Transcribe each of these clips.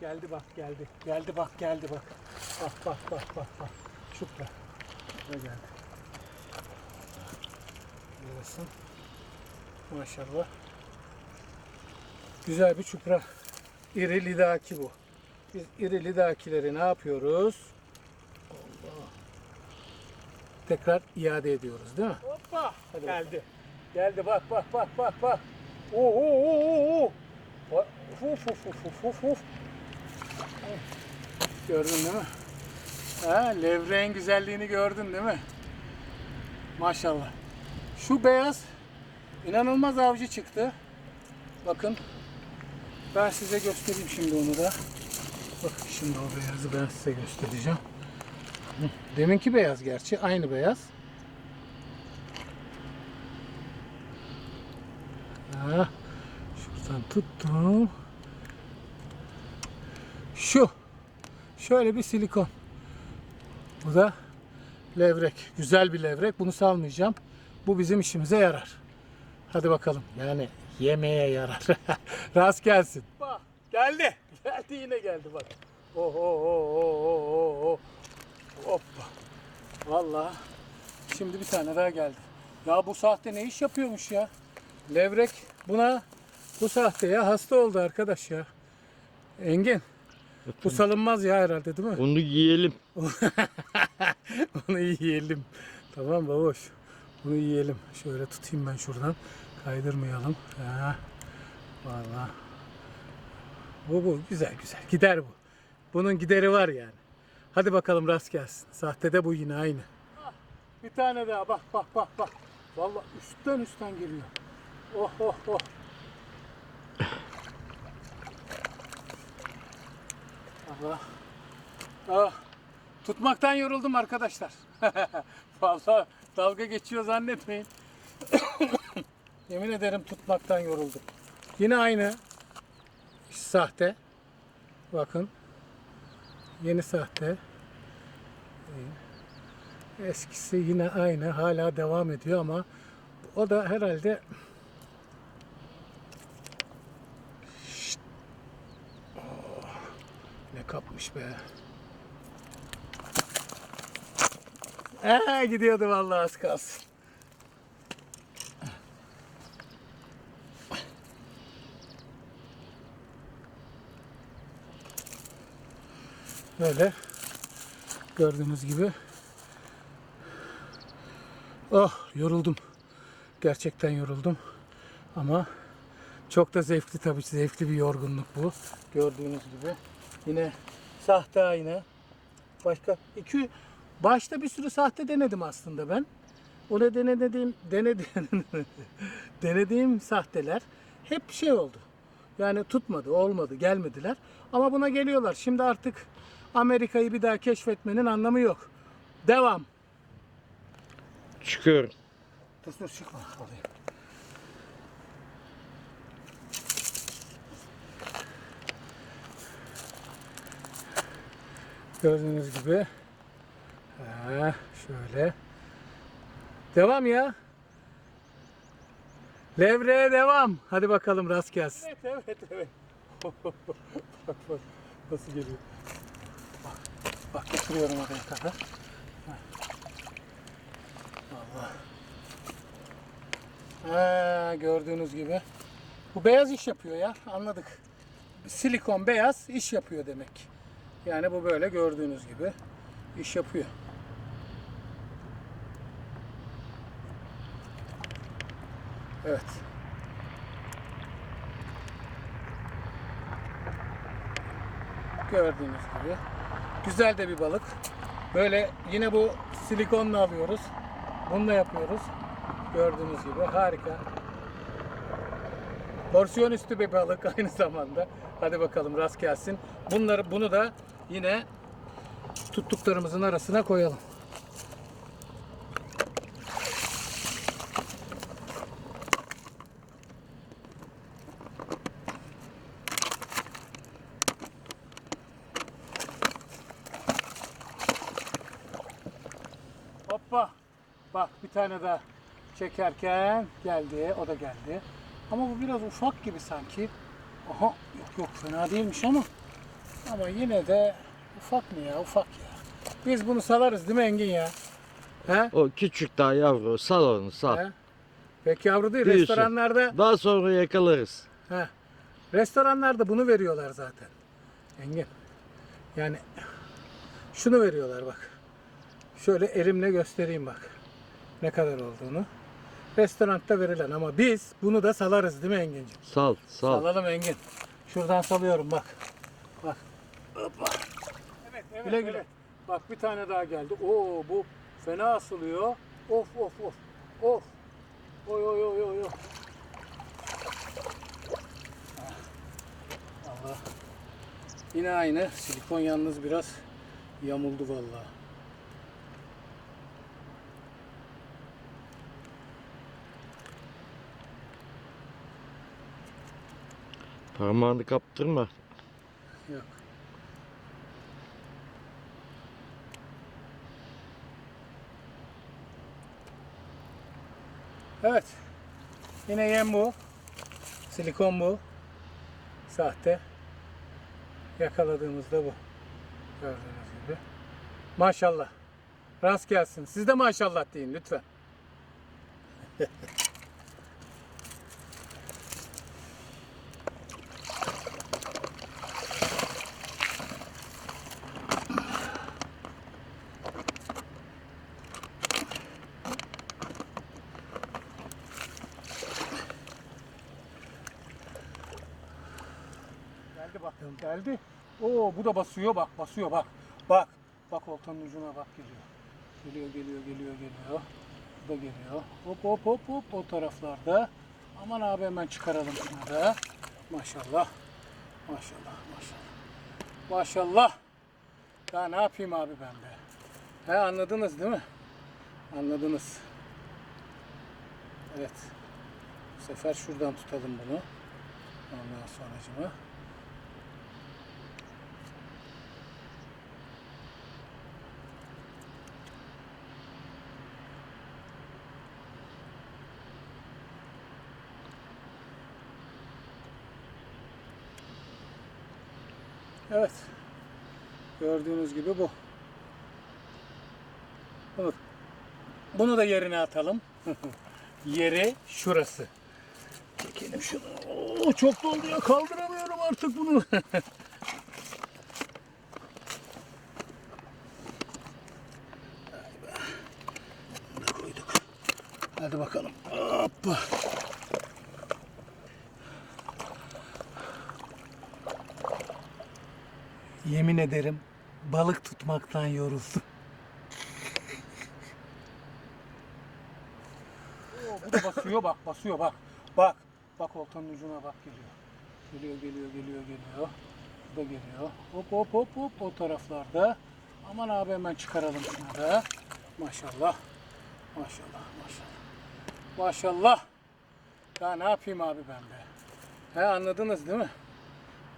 Geldi bak geldi. Geldi bak geldi bak. Bak bak bak bak bak. Şupra. Ne geldi. Burası. Maşallah. Güzel bir çupra. İri lidaki bu. Biz iri lidakileri ne yapıyoruz? Allah. Tekrar iade ediyoruz değil mi? Hoppa. Hadi geldi. Geldi bak bak bak bak bak. Oo oo oo oo. uf uf uf uf uf. Gördün değil mi? Ha, levreğin güzelliğini gördün değil mi? Maşallah. Şu beyaz inanılmaz avcı çıktı. Bakın. Ben size göstereyim şimdi onu da. Bakın şimdi o beyazı ben size göstereceğim. Deminki beyaz gerçi. Aynı beyaz. Ha, şuradan tuttum. Şu. Şöyle bir silikon. Bu da levrek. Güzel bir levrek. Bunu salmayacağım. Bu bizim işimize yarar. Hadi bakalım. Yani yemeğe yarar. Rast gelsin. Bak geldi. Geldi yine geldi bak. Oh oh oh oh oh oh oh. Hoppa. Vallahi şimdi bir tane daha geldi. Ya bu sahte ne iş yapıyormuş ya? Levrek buna bu sahteye hasta oldu arkadaş ya. Engin. Bu salınmaz ya herhalde değil mi? Onu yiyelim. Onu yiyelim. Tamam baboş. Bunu yiyelim. Şöyle tutayım ben şuradan. Kaydırmayalım. Ha. Vallahi. Bu bu güzel güzel. Gider bu. Bunun gideri var yani. Hadi bakalım rast gelsin. Sahtede bu yine aynı. Bir tane daha bak bak bak bak. Vallahi üstten üstten geliyor. Oh oh oh. Allah. Ah. Tutmaktan yoruldum arkadaşlar. Vallahi dalga geçiyor zannetmeyin. Yemin ederim tutmaktan yoruldum. Yine aynı sahte. Bakın. Yeni sahte. Eskisi yine aynı. Hala devam ediyor ama o da herhalde Şşt. Oh, ne kapmış be. Ee, gidiyordu vallahi az kalsın. Böyle gördüğünüz gibi. Oh yoruldum. Gerçekten yoruldum. Ama çok da zevkli tabii zevkli bir yorgunluk bu. Gördüğünüz gibi. Yine sahte ayna. Başka iki başta bir sürü sahte denedim aslında ben. O da denediğim denediğim denediğim sahteler hep şey oldu. Yani tutmadı, olmadı, gelmediler. Ama buna geliyorlar. Şimdi artık Amerika'yı bir daha keşfetmenin anlamı yok. Devam. Çıkıyorum. Dur dur çıkma. Alayım. Gördüğünüz gibi. Ha, şöyle. Devam ya. Levreye devam. Hadi bakalım rast gelsin. Evet evet evet. bak bak nasıl geliyor. Bak, bak getiriyorum oraya kadar. Ha, gördüğünüz gibi. Bu beyaz iş yapıyor ya. Anladık. Silikon beyaz iş yapıyor demek. Yani bu böyle gördüğünüz gibi iş yapıyor. Evet. Gördüğünüz gibi. Güzel de bir balık. Böyle yine bu silikonla alıyoruz. Bununla yapıyoruz. Gördüğünüz gibi harika. Porsiyon üstü bir balık aynı zamanda. Hadi bakalım rast gelsin. Bunları bunu da yine tuttuklarımızın arasına koyalım. Hoppa. Bak bir tane daha çekerken geldi. O da geldi. Ama bu biraz ufak gibi sanki. Aha yok yok fena değilmiş ama. Ama yine de ufak mı ya ufak ya. Biz bunu salarız değil mi Engin ya? He? O küçük daha yavru sal onu sal. He? Peki yavru değil. Büyüsün. Restoranlarda Daha sonra yakalarız. he. Restoranlarda bunu veriyorlar zaten. Engin. Yani şunu veriyorlar bak. Şöyle elimle göstereyim bak. Ne kadar olduğunu. Restoranda verilen ama biz bunu da salarız değil mi Engin'ciğim? Sal sal. Salalım Engin. Şuradan salıyorum bak. Bak. Hoppa. Evet, evet, güle güle. Bak bir tane daha geldi. Oo bu fena asılıyor. Of of of. Of. Oy oy oy oy oy. Allah. Yine aynı. Silikon yalnız biraz yamuldu vallahi. Parmağını kaptırma. Yok. Evet. Yine yem bu. Silikon bu. Sahte. Yakaladığımızda bu. Gördüğünüz gibi. Maşallah. Rast gelsin. Siz de maşallah deyin lütfen. Geldi. Oo bu da basıyor bak basıyor bak. Bak. Bak oltanın ucuna bak geliyor. Geliyor geliyor geliyor geliyor. Bu da geliyor. Hop hop hop hop o taraflarda. Aman abi hemen çıkaralım şunu da. Maşallah. Maşallah maşallah. Maşallah. Ya ne yapayım abi ben de. He anladınız değil mi? Anladınız. Evet. Bu sefer şuradan tutalım bunu. Ondan sonracıma. Evet. Gördüğünüz gibi bu. Bunu, bunu da yerine atalım. Yeri şurası. Çekelim şunu. Oo, çok doldu ya kaldıramıyorum artık bunu. Hadi bakalım. Hoppa. Yemin ederim balık tutmaktan yoruldum. Basıyor bak basıyor bak. Bak. Bak oltanın ucuna bak geliyor. Geliyor geliyor geliyor geliyor. Bu da geliyor. Hop hop hop hop o taraflarda. Aman abi hemen çıkaralım şunu da. Maşallah. Maşallah maşallah. Maşallah. Ya ne yapayım abi ben de. He anladınız değil mi?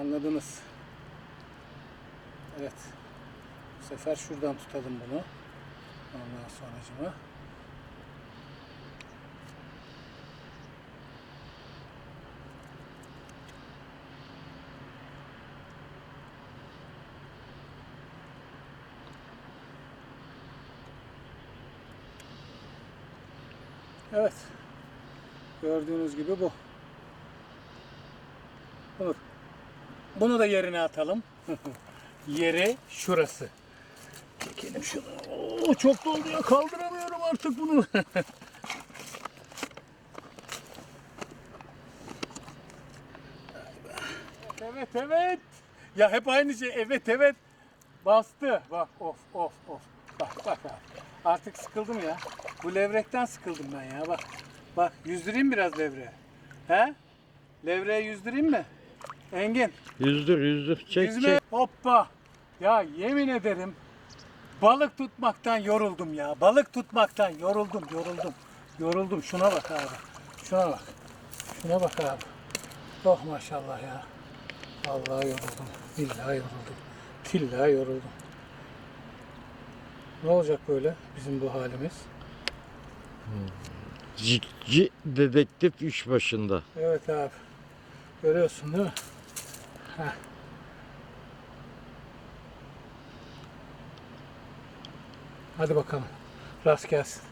Anladınız. Evet. Bu sefer şuradan tutalım bunu. Ondan sonracıma. Evet. Gördüğünüz gibi bu. Bunu, bunu da yerine atalım. Yeri şurası. Çekelim şunu. Oo, çok doldu ya kaldıramıyorum artık bunu. evet evet. Ya hep aynı şey. Evet evet. Bastı. Bak of of of. Bak bak abi. Artık sıkıldım ya. Bu levrekten sıkıldım ben ya bak. Bak yüzdüreyim biraz levreğe. He? Levreğe yüzdüreyim mi? Engin. Yüzdür yüzdür. Çek Yüzme. çek. Hoppa. Ya yemin ederim balık tutmaktan yoruldum ya. Balık tutmaktan yoruldum, yoruldum. Yoruldum. Şuna bak abi. Şuna bak. Şuna bak abi. Oh maşallah ya. Vallahi yoruldum. Billahi yoruldum. Tillahi yoruldum. Ne olacak böyle bizim bu halimiz? Cikci dedektif iş başında. Evet abi. Görüyorsun değil mi? Heh. Hadi bakalım. Rast gelsin.